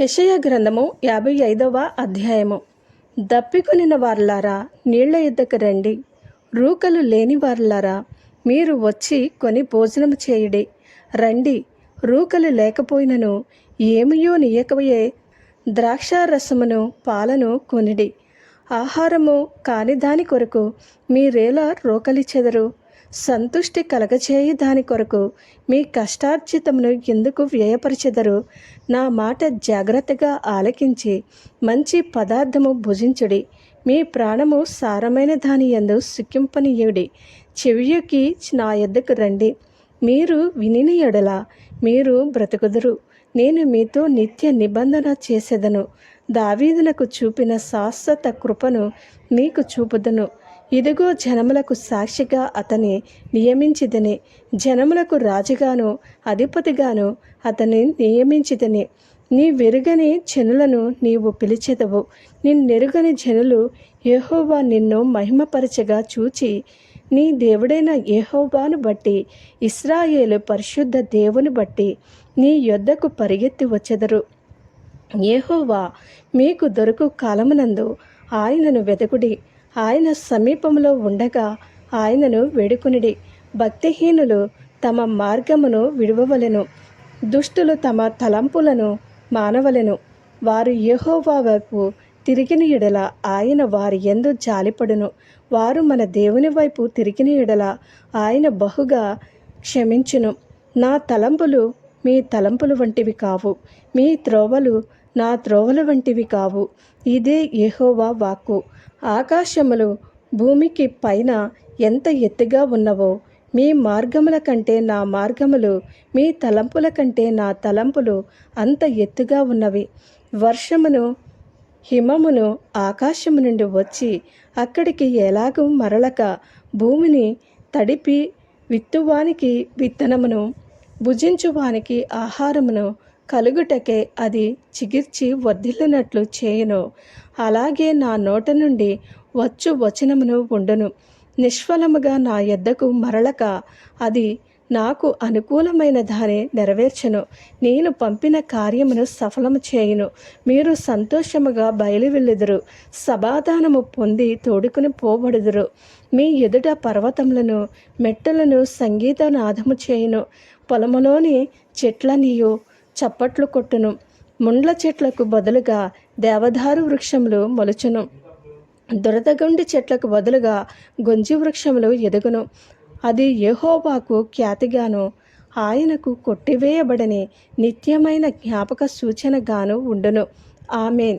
యషయ గ్రంథము యాభై ఐదవ అధ్యాయము. దప్పికొనిన వార్లారా నీళ్ళ యుద్ధకు రండి. రూకలు లేని వార్లారా మీరు వచ్చి కొని భోజనం చేయుడి. రండి రూకలు లేకపోయినను ఏమియో నీయకవయే ద్రాక్షారసమును పాలను కొనిడి. ఆహారము కాని దాని కొరకు మీరేలా రోకలిచెదరు సంతుష్టి కలగచేయి దాని కొరకు మీ కష్టార్జితమును ఎందుకు వ్యయపరిచెదరు? నా మాట జాగ్రత్తగా ఆలకించి మంచి పదార్థము భుజించుడి. మీ ప్రాణము సారమైన దాని ఎందు సుఖింపనీయుడి. చెవియుకి నా యొద్దకు రండి. మీరు వినిన ఎడల మీరు బ్రతుకుదురు. నేను మీతో నిత్య నిబంధన చేసేదను. దావీదునకు చూపిన శాశ్వత కృపను మీకు చూపుదను. ఇదిగో జనములకు సాక్షిగా అతని నియమించిదని జనములకు రాజుగాను అధిపతిగాను అతని నియమించిదని నీ వెరుగని జనులను నీవు పిలిచెదవు. నిన్నెరుగని జనులు యెహోవా నిన్ను మహిమపరచగా చూచి నీ దేవుడైన యెహోవాను బట్టి ఇస్రాయేలు పరిశుద్ధ దేవుని బట్టి నీ యొద్దకు పరిగెత్తి వచ్చెదరు. యెహోవా మీకు దొరకు కాలమునందు ఆయనను వెదకుడి. ఆయన సమీపంలో ఉండగా ఆయనను వేడుకొనిడి. భక్తిహీనులు తమ మార్గమును విడువవలెను. దుష్టులు తమ తలంపులను మానవలెను. వారు యెహోవా వైపు తిరిగిన ఎడల ఆయన వారి ఎందు జాలిపడును. వారు మన దేవుని వైపు తిరిగిన ఎడల ఆయన బహుగా క్షమించును. నా తలంపులు మీ తలంపులు వంటివి కావు. మీ త్రోవలు నా త్రోవల వంటివి కావు. ఇదే యెహోవా వాక్కు. ఆకాశములు భూమికి పైన ఎంత ఎత్తుగా ఉన్నవో మీ మార్గముల కంటే నా మార్గములు మీ తలంపుల కంటే నా తలంపులు అంత ఎత్తుగా ఉన్నవి. వర్షమును హిమమును ఆకాశము నుండి వచ్చి అక్కడికి ఎలాగూ మరలక భూమిని తడిపి విత్తువానికి విత్తనమును భుజించువానికి ఆహారమును కలుగుటకే అది చిగిర్చి వర్ధిల్లినట్లు చేయను. అలాగే నా నోట నుండి వచ్చు వచనమును ఉండును. నిష్ఫలముగా నా ఎద్దకు మరలక అది నాకు అనుకూలమైన దాని నెరవేర్చను. నేను పంపిన కార్యమును సఫలము చేయును. మీరు సంతోషముగా బయలువెళ్ళుదురు. సమాధానము పొంది తోడుకుని పోబడుదురు. మీ ఎదుట పర్వతములను మెట్టలను సంగీతనాదము చేయును. పొలములోని చెట్లనియు చప్పట్లు కొట్టును. ముండ్ల చెట్లకు బదులుగా దేవదారు వృక్షములు మొలుచును. దురదగుండి చెట్లకు బదులుగా గొంజి వృక్షములు ఎదుగును. అది యెహోవాకు ఖ్యాతిగాను ఆయనకు కొట్టివేయబడని నిత్యమైన జ్ఞాపక సూచనగాను ఉండును. ఆమెన్.